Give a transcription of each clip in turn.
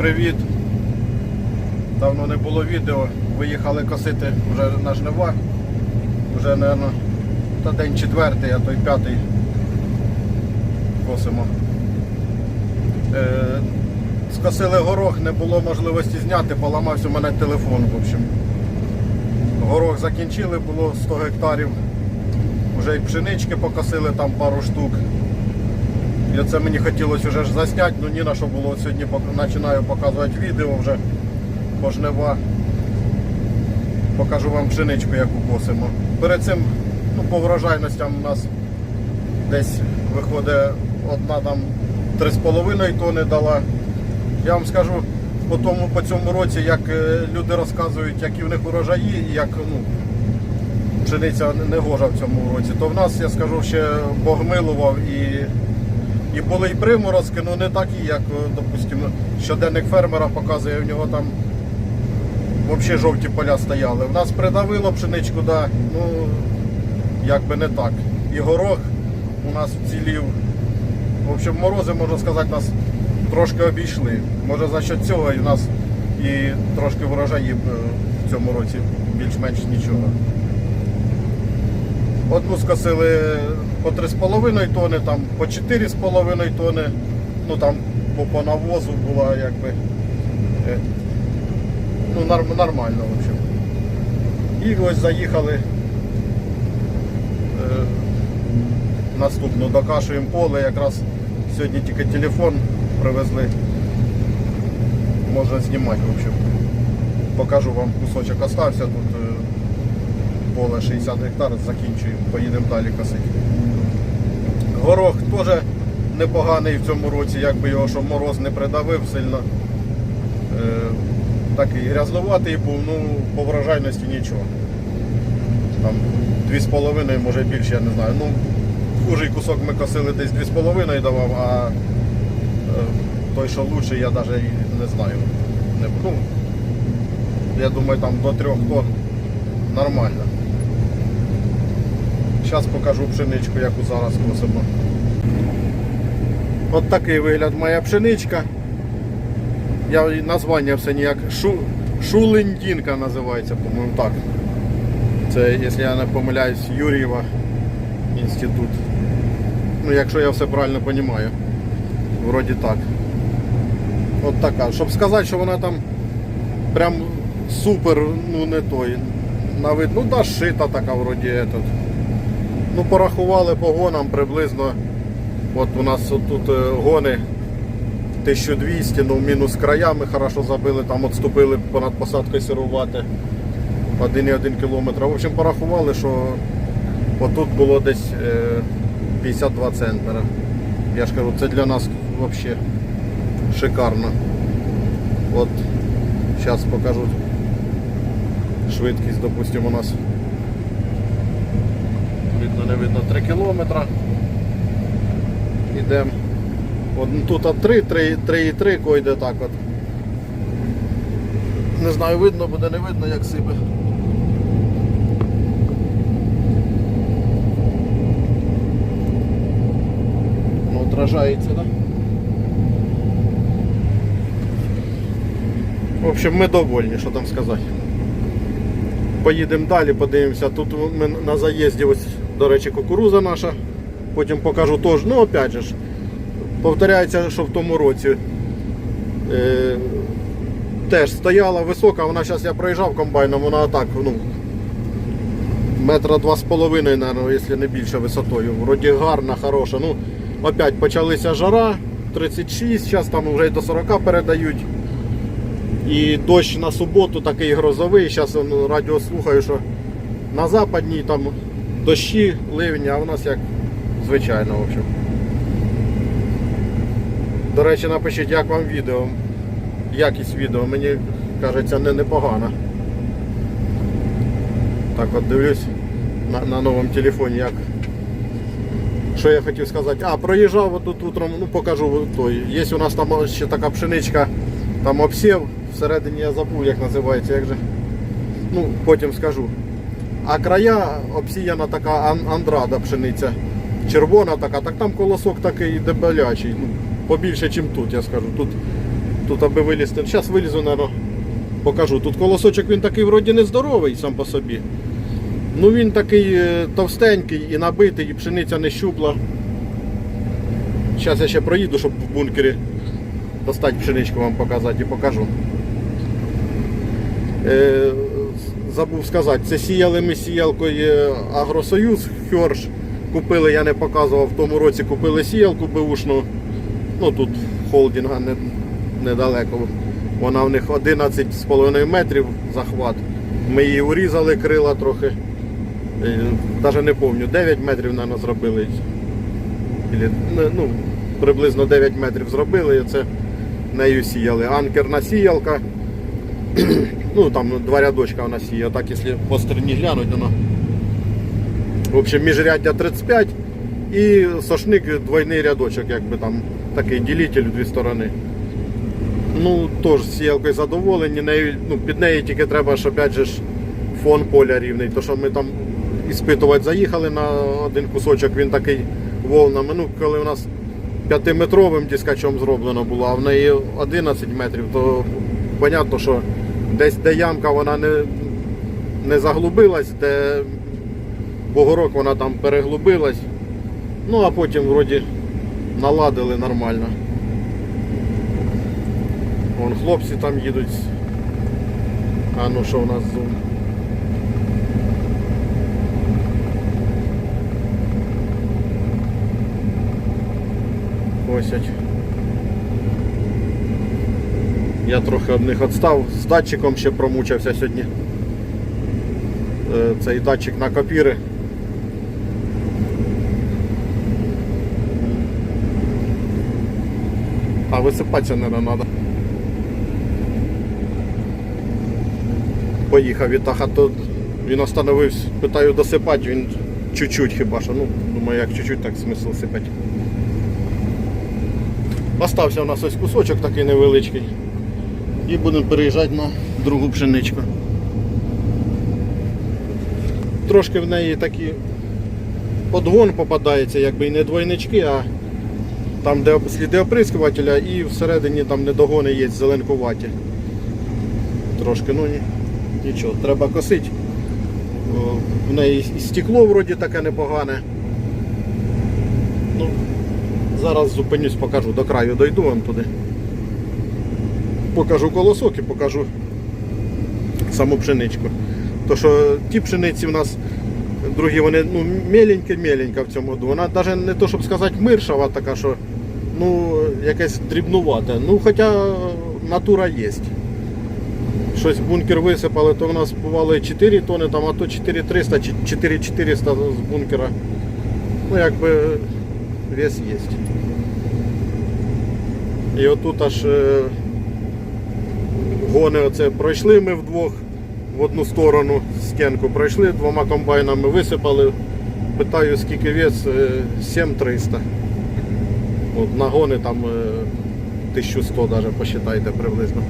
привіт. Давно не було відео. Виїхали косити вже на жнива. Вже, мабуть, та день четвертий, а то й п'ятий косимо. Е, скосили горох, не було можливості зняти, поламався у мене телефон, в общем. Горох закінчили, було 100 гектарів. Вже і пшенички покосили там пару штук. І оце мені хотілося вже ж засняти, ну ні на що було. Сьогодні починаю показувати відео вже по жнива. Покажу вам пшеничку, яку косимо. Перед цим ну, по врожайностям у нас десь виходить одна там 3,5 тони дала. Я вам скажу по тому по цьому році, як е, люди розказують, які в них урожаї, як ну, пшениця не гожа в цьому році, то в нас, я скажу, ще Бог милував і, і були і приморозки, ну не такі, як, е, допустимо, щоденник фермера показує, в нього там взагалі жовті поля стояли. В нас придавило пшеничку, да, ну як би не так. І горох у нас вцілів. В общем, морози, можна сказати, нас трошки обійшли. Може за що цього і в нас і трошки врожаїв е, в цьому році більш-менш нічого. Одну скосили по 3,5 тони, там по 4,5 тони, ну там по, по навозу була якби е, ну, норм, нормально, в общем. І ось заїхали. Е, наступну докашуємо поле. Якраз сьогодні тільки телефон привезли. Можна знімати, в общем. Покажу вам кусочок остався тут. Поле 60 гектар, закінчуємо, поїдемо далі косити. Горох теж непоганий в цьому році, якби його що мороз не придавив сильно. Е, такий грязнуватий був, ну по врожайності нічого. Там 2,5, може більше, я не знаю. Ну, хужий кусок ми косили десь 2,5 давав, а е, той, що лучший, я навіть не знаю. Ну, я думаю, там до 3 тонн нормально. Зараз покажу пшеничку, яку зараз косимо. От такий вигляд моя пшеничка. Я названня все ніяк. Шу, Шулендінка називається, по-моєму, так. Це, якщо я не помиляюсь, Юрієва інститут. Ну, якщо я все правильно розумію. Вроді так. От така. Щоб сказати, що вона там прям супер, ну не той. На вид, ну да, шита така вроді этот. Ну порахували по гонам приблизно. От у нас тут е, гони 1200, ну мінус краями хорошо забили, там відступили понад посадкою сирувати 1,1 кілометр. В общем, порахували, що отут було десь е, 52 центнера. Я ж кажу, це для нас взагалі шикарно. От зараз покажу швидкість, допустимо, у нас видно, не видно 3 кілометра. Ідемо. Тут от 3, 3, 3,3 койде так от. Не знаю, видно буде, не видно, як сипе. Ну, отражається, так? Да? В общем, ми довольні, що там сказати. Поїдемо далі, подивимося. Тут ми на заїзді, ось, до речі, кукуруза наша. Потім покажу теж. Ну, опять же повторяється, що в тому році е, теж стояла висока, вона зараз я проїжджав комбайном, вона так, ну, метра два з половиною, наверное, якщо не більше висотою. Вроді гарна, хороша. Ну, опять почалися жара, 36, зараз там вже й до 40 передають. І дощ на суботу такий грозовий. Зараз ну, радіо слухаю, що на западній там дощі, ливні, а у нас як звичайно, в общем. До речі, напишіть, як вам відео. Якість відео, мені кажеться, не непогана. Так от дивлюсь на, на новому телефоні, як. Що я хотів сказати? А, проїжджав тут утром, ну покажу той. Є у нас там ще така пшеничка, там обсів, всередині я забув, як називається, як же. Ну, потім скажу. А края обсіяна така андрада пшениця. Червона така, так там колосок такий дебелячий. Ну, побільше, ніж тут, я скажу. Тут, Тут аби вилізти. Зараз вилізу, наверное, покажу. Тут колосочок він такий вроді нездоровий сам по собі. Ну він такий е, товстенький і набитий, і пшениця не щупла. Зараз я ще проїду, щоб в бункері достати пшеничку вам показати і покажу. Е, забув сказати, це сіяли ми сіялкою Агросоюз Хьорш. Купили, я не показував, в тому році купили сіялку беушну. Ну тут холдинга не, недалеко. Вона в них 11,5 метрів захват. Ми її урізали, крила трохи. Навіть не пам'ятаю, 9 метрів, мабуть, зробили. Ну, приблизно 9 метрів зробили і це нею сіяли. Анкерна сіялка. Ну там два рядочка вона сіє. Так, якщо по стороні глянуть, вона. В общем, міжряддя 35 і сошник двойний рядочок, якби там такий ділитель в дві сторони. Ну, теж сіялкою задоволені. Нею, ну, під неї тільки треба, щоб опять же фон поля рівний. То що ми там іспитувати заїхали на один кусочок, він такий волнами. Ну, коли у нас п'ятиметровим дискачом зроблено було, а в неї 11 метрів, то понятно, що десь де ямка вона не, не заглубилась, де бугорок вона там переглубилась. Ну а потім вроді наладили нормально. Вон хлопці там їдуть. А ну що у нас зум? Косять. Я трохи від них відстав, з датчиком ще промучився сьогодні. Е, Цей датчик на копіри. А висипатися не треба. Поїхав Вітаха, то він остановився, питаю досипати, він чуть-чуть хіба що. Ну, думаю, як чуть-чуть, так смисл сипати. Остався у нас ось кусочок такий невеличкий. І будемо переїжджати на другу пшеничку. Трошки в неї такі подгон попадається, якби і не двойнички, а там де сліди оприскувателя і всередині там недогони є зеленкуваті. Трошки, ну ні, нічого, треба косити. В неї і стекло вроді таке непогане. Ну, зараз зупинюсь, покажу, до краю дойду вам туди. Покажу колосок і покажу саму пшеничку. То що ті пшениці в нас другі вони ну, меленька-меленька в цьому году. Вона навіть не то, щоб сказати миршава така, що ну, якась дрібнувата. Ну, хоча натура є. Щось бункер висипали, то в нас бувало і 4 тони, там, а то 4300 чи 4400 з бункера. Ну, якби вес є. І отут аж е, гони оце пройшли ми вдвох в одну сторону стінку пройшли, двома комбайнами висипали. Питаю, скільки вес, Е, 7300. От нагони там е, 1100 даже посчитайте приблизно.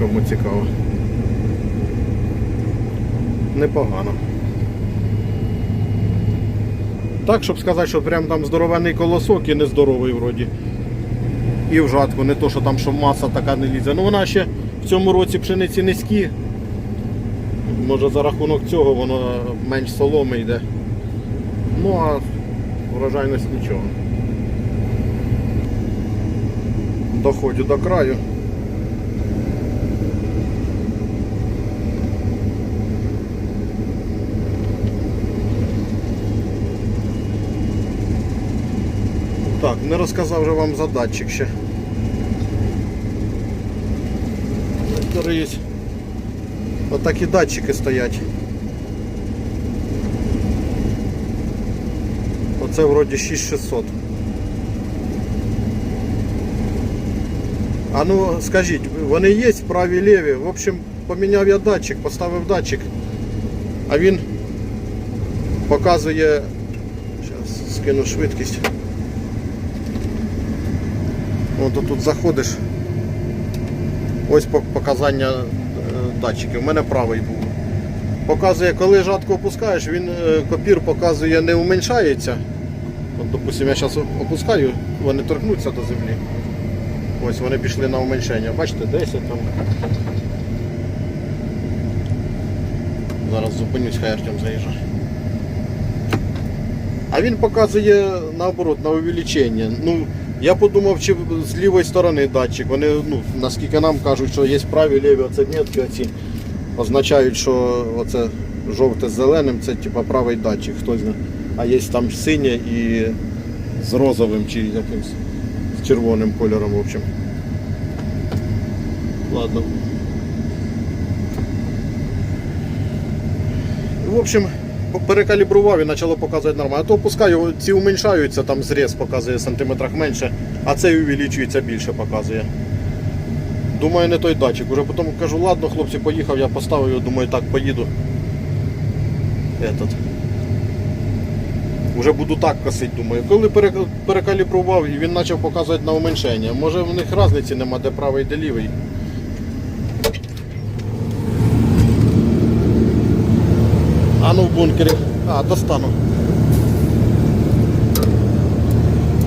Кому цікаво. Непогано. Так, щоб сказати, що прям там здоровенний колосок і нездоровий вроді. І в жатку, не то, що там що маса така не лізе. Ну вона ще в цьому році пшениці низькі. Може за рахунок цього воно менш соломи йде. Ну а врожайність нічого. Доходжу до краю. Так, не розказав вже вам за датчик ще. Дивись. Отакі датчики стоять. Оце вроді 6600. А ну скажіть, вони є праві ліві? В общем, поміняв я датчик, поставив датчик, а він показує. Зараз скину швидкість. От тут заходиш. Ось показання е, датчиків. У мене правий був. Показує, коли жатку опускаєш, він е, копір показує не уменьшається. От, допустим, я зараз опускаю, вони торкнуться до землі. Ось вони пішли на уменьшення. Бачите, 10 там. Зараз зупинюсь, хай Артем заїжджає. А він показує наоборот на увеличення. Ну, я подумав, чи з лівої сторони датчик. Вони, ну, наскільки нам кажуть, що є праві, ліві оце метки оці означають, що оце жовте з зеленим це типа правий датчик, хтось знає. А є там синє і з розовим чи якимось з червоним кольором, в общем. Ладно. В общем, перекалібрував і почало показувати нормально. А то пускай ці уменьшаються, там зріз показує в сантиметрах менше, а цей увеличується більше показує. Думаю, не той датчик. Уже потім кажу, ладно, хлопці, поїхав, я поставив його, думаю, так, поїду. Этот. Уже буду так косити, думаю. Коли перекалібрував і він почав показувати на уменьшення. Може в них різниці нема, де правий, де лівий. А ну в бункері. А, достану.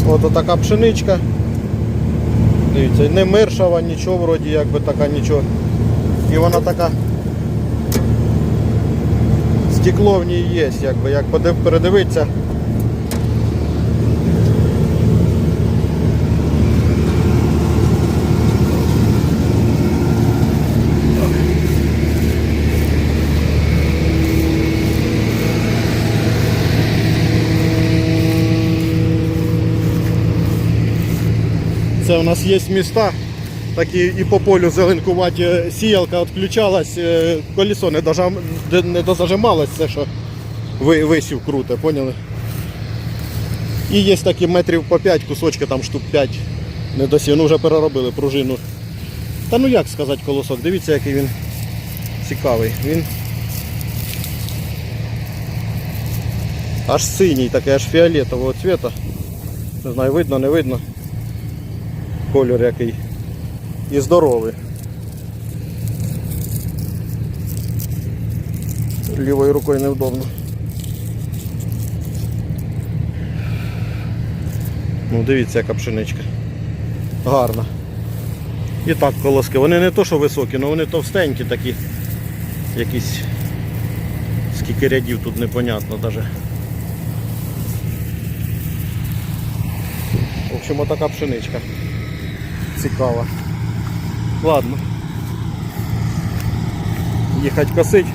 От така пшеничка. Дивіться, не миршава, нічого вроді якби така нічого. І вона така. Стекло в ній є, якби як передивитися. Це у нас є міста, такі і по полю зеленкуваті сіялка відключалась, е, колесо не, дожам, не дозажималось, це що висів круто, поняли? І є такі метрів по 5, кусочки там штук 5 не досі, ну вже переробили пружину. Та ну як сказати колосок, дивіться який він цікавий. Він аж синій, такий, аж фіолетового цвіта. Не знаю, видно, не видно кольор який. І здоровий. Лівою рукою невдобно. Ну дивіться, яка пшеничка. Гарна. І так колоски. Вони не то, що високі, але вони товстенькі такі. Якісь скільки рядів тут непонятно навіть. В общем, отака пшеничка цікава. Ладно. Їхать косить.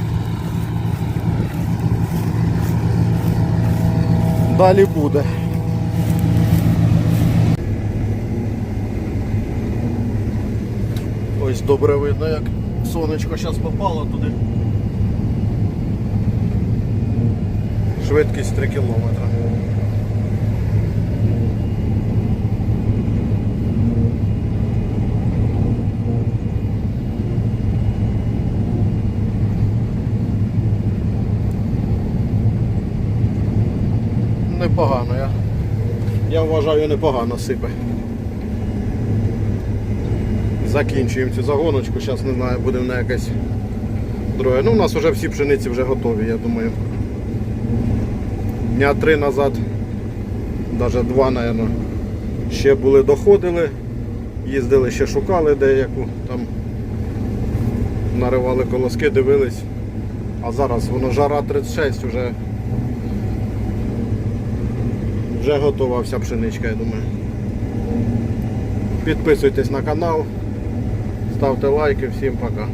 Далі буде. Ось добре видно, як сонечко зараз попало туди. Швидкість 3 кілометри. Непогано, я, непогано сипе. Закінчуємо цю загоночку, зараз не знаю, будемо на якесь друге. Ну, у нас вже всі пшениці вже готові, я думаю. Дня три назад, навіть два, мабуть, ще були доходили, їздили, ще шукали деяку, там наривали колоски, дивились. А зараз воно жара 36 вже вже готова вся пшеничка, я думаю. Підписуйтесь на канал, ставте лайки, всім пока.